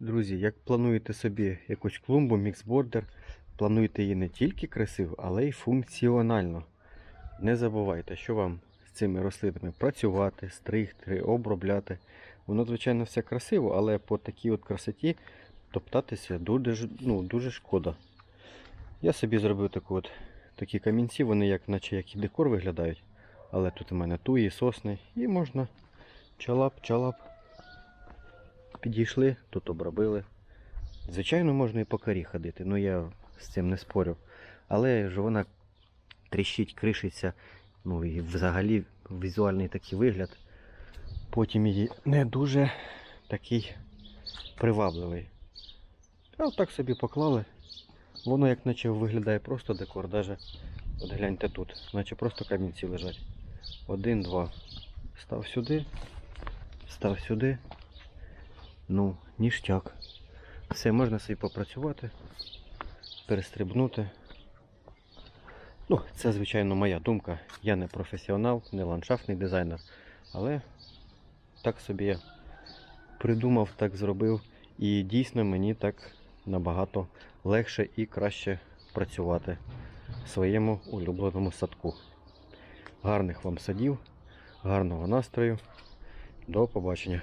Друзі, як плануєте собі якусь клумбу, міксбордер, плануйте її не тільки красиво, але й функціонально. Не забувайте, що вам з цими рослинами працювати, стригти, обробляти. Воно, звичайно, все красиво, але по такій от красоті топтатися дуже, ну, дуже шкода. Я собі зробив таку от, такі камінці, вони як, наче як і декор виглядають. Але тут у мене туї, сосни, і можна чалап, чалап. Підійшли, тут обробили. Звичайно, можна і по корі ходити, ну я з цим не спорю. Але ж вона тріщить, кришиться, ну і взагалі візуальний такий вигляд. Потім її не дуже такий привабливий. А отак собі поклали. Воно як наче виглядає просто декор, даже от гляньте тут, наче просто камінці лежать. Один, два. Став сюди, став сюди. Ну, ніштяк. Все, можна собі попрацювати, перестрибнути. Ну, це, звичайно, моя думка. Я не професіонал, не ландшафтний дизайнер. Але так собі я придумав, так зробив. І дійсно мені так набагато легше і краще працювати в своєму улюбленому садку. Гарних вам садів, гарного настрою. До побачення.